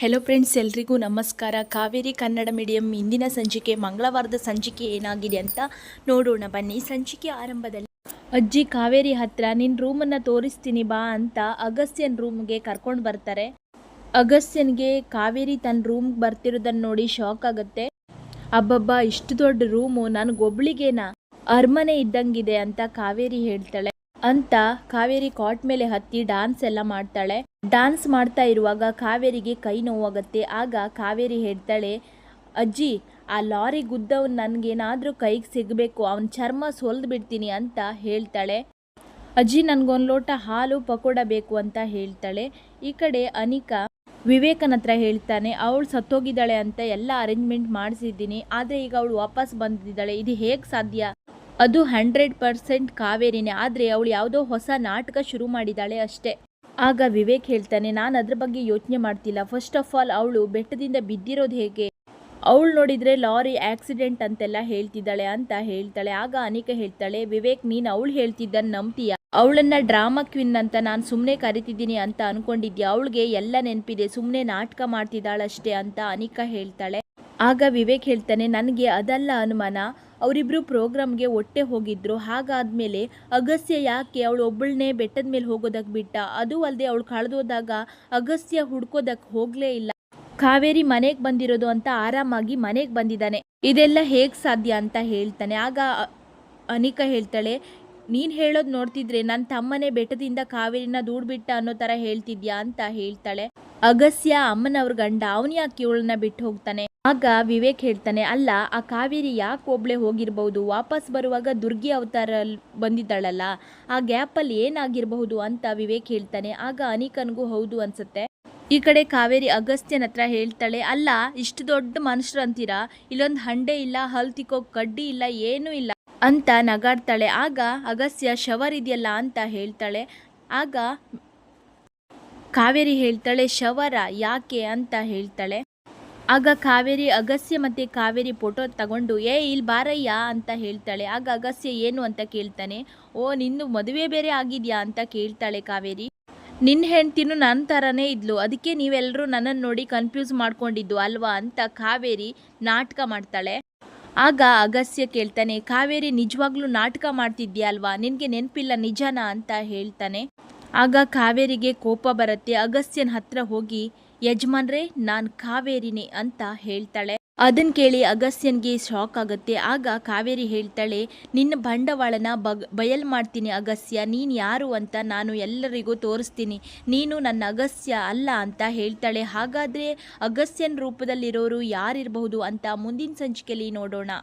Hello friends ಎಲ್ರಿಗೂ ನಮಸ್ಕಾರ. Kaveri Kannada medium ಇಂದಿನ ಸಂಚಿಕೆ, ಮಂಗಳವಾರದ ಸಂಚಿಕೆ ಏನಾಗಿದೆ ಅಂತ ನೋಡೋಣ. ಬನ್ನಿ, ಸಂಚಿಕೆ ಆರಂಭದಲ್ಲಿ. ಅಜ್ಜಿ ಕಾವೇರಿ ಹತ್ರ ನಿನ್ನ ರೂಮನ್ನು ತೋರಿಸ್ತೀನಿ ಬಾ ಅಂತ ಅಗಸ್ತ್ಯನ್ ರೂಮ್ಗೆ ಕರ್ಕೊಂಡು ಬರ್ತಾರೆ. ಅಗಸ್ತ್ಯನ್ಗೆ ಕಾವೇರಿ ತನ್ನ ರೂಮ್ಗೆ ಬರ್ತಿರೋದನ್ನ ನೋಡಿ ಶಾಕ್ ಆಗುತ್ತೆ. ಅಬ್ಬಬ್ಬ, ಇಷ್ಟು ದೊಡ್ಡ ರೂಮು ನನಗೊಬ್ಳಿಗೇನಾ ಅರಮನೆ ಇದ್ದಂಗಿದೆ ಅಂತ ಕಾವೇರಿ ಹೇಳ್ತಾಳೆ. ಅಂತ ಕಾವೇರಿ ಕಾಟ್ ಮೇಲೆ ಹತ್ತಿ ಡಾನ್ಸ್ ಎಲ್ಲ ಮಾಡ್ತಾಳೆ. ಡಾನ್ಸ್ ಮಾಡ್ತಾ ಇರುವಾಗ ಕಾವೇರಿಗೆ ಕೈ ನೋವಾಗತ್ತೆ. ಆಗ ಕಾವೇರಿ ಹೇಳ್ತಾಳೆ, ಅಜ್ಜಿ, ಆ ಲಾರಿ ಗುದ್ದವ್ ನನಗೇನಾದರೂ ಕೈಗೆ ಸಿಗಬೇಕು, ಅವನ ಚರ್ಮ ಸೊಲ್ದು ಬಿಡ್ತೀನಿ ಅಂತ ಹೇಳ್ತಾಳೆ. ಅಜ್ಜಿ ನನಗೊಂದು ಲೋಟ ಹಾಲು ಪಕೋಡ ಬೇಕು ಅಂತ ಹೇಳ್ತಾಳೆ. ಈ ಕಡೆ ಅನಿಕಾ ವಿವೇಕನ ಹತ್ರ ಹೇಳ್ತಾನೆ, ಅವಳು ಸತ್ತೋಗಿದ್ದಾಳೆ ಅಂತ ಎಲ್ಲ ಅರೇಂಜ್ಮೆಂಟ್ ಮಾಡಿಸಿದ್ದೀನಿ, ಆದರೆ ಈಗ ಅವಳು ವಾಪಸ್ ಬಂದಿದ್ದಾಳೆ. ಇದು ಹೇಗೆ ಸಾಧ್ಯ? ಅದು ಹಂಡ್ರೆಡ್ ಪರ್ಸೆಂಟ್ ಕಾವೇರಿನೇ, ಆದರೆ ಅವಳು ಯಾವುದೋ ಹೊಸ ನಾಟಕ ಶುರು ಮಾಡಿದ್ದಾಳೆ ಅಷ್ಟೇ. ಆಗ ವಿವೇಕ್ ಹೇಳ್ತಾನೆ, ನಾನು ಅದ್ರ ಬಗ್ಗೆ ಯೋಚನೆ ಮಾಡ್ತಿಲ್ಲ. ಫಸ್ಟ್ ಆಫ್ ಆಲ್ ಅವಳು ಬೆಟ್ಟದಿಂದ ಬಿದ್ದಿರೋದು ಹೇಗೆ? ಅವಳು ನೋಡಿದರೆ ಲಾರಿ ಆಕ್ಸಿಡೆಂಟ್ ಅಂತೆಲ್ಲ ಹೇಳ್ತಿದ್ದಾಳೆ ಅಂತ ಹೇಳ್ತಾಳೆ. ಆಗ ಅನಿಕಾ ಹೇಳ್ತಾಳೆ, ವಿವೇಕ್, ನೀನು ಅವಳು ಹೇಳ್ತಿದ್ದನ್ನು ನಂಬ್ತೀಯ? ಅವಳನ್ನ ಡ್ರಾಮಾ ಕ್ವಿನ್ ಅಂತ ನಾನು ಸುಮ್ಮನೆ ಕರಿತಿದ್ದೀನಿ ಅಂತ ಅನ್ಕೊಂಡಿದ್ದೆ ಅವಳಿಗೆ ಎಲ್ಲ ನೆನಪಿದೆ ಸುಮ್ಮನೆ ನಾಟಕ ಮಾಡ್ತಿದ್ದಾಳಷ್ಟೇ ಅಂತ ಅನಿಕಾ ಹೇಳ್ತಾಳೆ. ಆಗ ವಿವೇಕ್ ಹೇಳ್ತಾನೆ, ನನಗೆ ಅದಲ್ಲ ಅನುಮಾನ. ಅವರಿಬ್ರು ಪ್ರೋಗ್ರಾಮ್ಗೆ ಒಟ್ಟೆ ಹೋಗಿದ್ರು. ಹಾಗಾದ್ಮೇಲೆ ಅಗಸ್ತ್ಯ ಯಾಕೆ ಅವಳು ಒಬ್ಬಳನ್ನೇ ಬೆಟ್ಟದ ಮೇಲೆ ಹೋಗೋದಕ್ಕೆ ಬಿಟ್ಟ? ಅದು ಅಲ್ಲದೆ ಅವಳು ಕಳೆದೋದಾಗ ಅಗಸ್ತ್ಯ ಹುಡ್ಕೋದಕ್ಕೆ ಹೋಗಲೇ ಇಲ್ಲ. ಕಾವೇರಿ ಮನೆಗೆ ಬಂದಿರೋದು ಅಂತ ಆರಾಮಾಗಿ ಮನೆಗೆ ಬಂದಿದ್ದಾನೆ. ಇದೆಲ್ಲ ಹೇಗೆ ಸಾಧ್ಯ ಅಂತ ಹೇಳ್ತಾನೆ. ಆಗ ಅನಿಕಾ ಹೇಳ್ತಾಳೆ ನೀನು ಹೇಳೋದು ನೋಡ್ತಿದ್ರೆ ನನ್ನ ತಮ್ಮನೇ ಬೆಟ್ಟದಿಂದ ಕಾವೇರಿನ ದೂಡ್ಬಿಟ್ಟ ಅನ್ನೋ ಥರ ಹೇಳ್ತಿದ್ಯಾ ಅಂತ ಹೇಳ್ತಾಳೆ. ಅಗಸ್ಯ ಅಮ್ಮನವ್ರ ಗಂಡ ಯಾಕೆ ಇವಳನ್ನ ಬಿಟ್ಟು ಹೋಗ್ತಾನೆ? ಆಗ ವಿವೇಕ್ ಹೇಳ್ತಾನೆ, ಅಲ್ಲ, ಆ ಕಾವೇರಿ ಯಾಕೆ ಒಬ್ಳೆ ಹೋಗಿರ್ಬಹುದು? ವಾಪಸ್ ಬರುವಾಗ ದುರ್ಗಿ ಅವತಾರ ಬಂದಿದ್ದಾಳಲ್ಲ, ಆ ಗ್ಯಾಪಲ್ಲಿ ಏನಾಗಿರಬಹುದು? ಅಂತ ವಿವೇಕ್ ಹೇಳ್ತಾನೆ. ಆಗ ಅನಿಕನ್ಗೂ ಹೌದು ಅನ್ಸುತ್ತೆ. ಈ ಕಡೆ ಕಾವೇರಿ ಅಗಸ್ತ್ಯನ ಹತ್ರ ಹೇಳ್ತಾಳೆ, ಅಲ್ಲ, ಇಷ್ಟು ದೊಡ್ಡ ಮನುಷ್ಯರು ಅಂತೀರಾ ಇಲ್ಲೊಂದು ಹಂಡೆ ಇಲ್ಲ, ಹಲ್ ತಿಕ್ಕೋ ಕಡ್ಡಿ ಇಲ್ಲ, ಏನೂ ಇಲ್ಲ. ಅಂತ ನಗಾಡ್ತಾಳೆ. ಆಗ ಅಗಸ್ಯ ಶವರ್ ಇದೆಯಲ್ಲ ಅಂತ ಹೇಳ್ತಾಳೆ. ಆಗ ಕಾವೇರಿ ಹೇಳ್ತಾಳೆ, ಶವರ ಯಾಕೆ ಅಂತ ಹೇಳ್ತಾಳೆ. ಆಗ ಕಾವೇರಿ ಅಗಸ್ಯ ಮತ್ತೆ ಕಾವೇರಿ ಫೋಟೋ ತಗೊಂಡು, ಏ ಇಲ್ಲಿ ಬಾರಯ್ಯ ಅಂತ ಹೇಳ್ತಾಳೆ. ಆಗ ಅಗಸ್ಯ ಏನು ಅಂತ ಕೇಳ್ತಾನೆ. ಓ ನಿಂದು ಮದುವೆ ಬೇರೆ ಆಗಿದ್ಯಾ ಅಂತ ಕೇಳ್ತಾಳೆ ಕಾವೇರಿ. ನಿನ್ನ ಹೆಂಡ್ತಿನೂ ನನ್ನ ಥರನೇ ಇದ್ಲು. ಅದಕ್ಕೆ ನೀವೆಲ್ಲರೂ ನನ್ನನ್ನು ನೋಡಿ ಕನ್ಫ್ಯೂಸ್ ಮಾಡ್ಕೊಂಡಿದ್ದು ಅಲ್ವಾ ಅಂತ ಕಾವೇರಿ ನಾಟಕ ಮಾಡ್ತಾಳೆ. ಆಗ ಅಗಸ್ಯ ಕೇಳ್ತಾನೆ, ಕಾವೇರಿ ನಿಜವಾಗ್ಲೂ ನಾಟಕ ಮಾಡ್ತಿದ್ಯಾ ಅಲ್ವಾ ನಿನಗೆ ನೆನಪಿಲ್ಲ ನಿಜಾನ? ಅಂತ ಹೇಳ್ತಾನೆ. ಆಗ ಕಾವೇರಿಗೆ ಕೋಪ ಬರುತ್ತೆ. ಅಗಸ್ಯನ ಹತ್ರ ಹೋಗಿ, ಯಜಮಾನ್ರೆ, ನಾನು ಕಾವೇರಿನೇ ಅಂತ ಹೇಳ್ತಾಳೆ. ಅದನ್ನ ಕೇಳಿ ಅಗಸ್ತ್ಯನ್ಗೆ ಶಾಕ್ ಆಗುತ್ತೆ. ಆಗ ಕಾವೇರಿ ಹೇಳ್ತಾಳೆ, ನಿನ್ನ ಬಂಡವಾಳನ ಬಗ್, ಬಯಲ್ ಮಾಡ್ತೀನಿ ಅಗಸ್ತ್ಯ. ನೀನು ಯಾರು ಅಂತ ನಾನು ಎಲ್ಲರಿಗೂ ತೋರಿಸ್ತೀನಿ. ನೀನು ನನ್ನ ಅಗಸ್ತ್ಯ ಅಲ್ಲ ಅಂತ ಹೇಳ್ತಾಳೆ. ಹಾಗಾದರೆ ಅಗಸ್ತ್ಯನ ರೂಪದಲ್ಲಿರೋರು ಯಾರಿರಬಹುದು ಅಂತ ಮುಂದಿನ ಸಂಚಿಕೆಯಲ್ಲಿ ನೋಡೋಣ.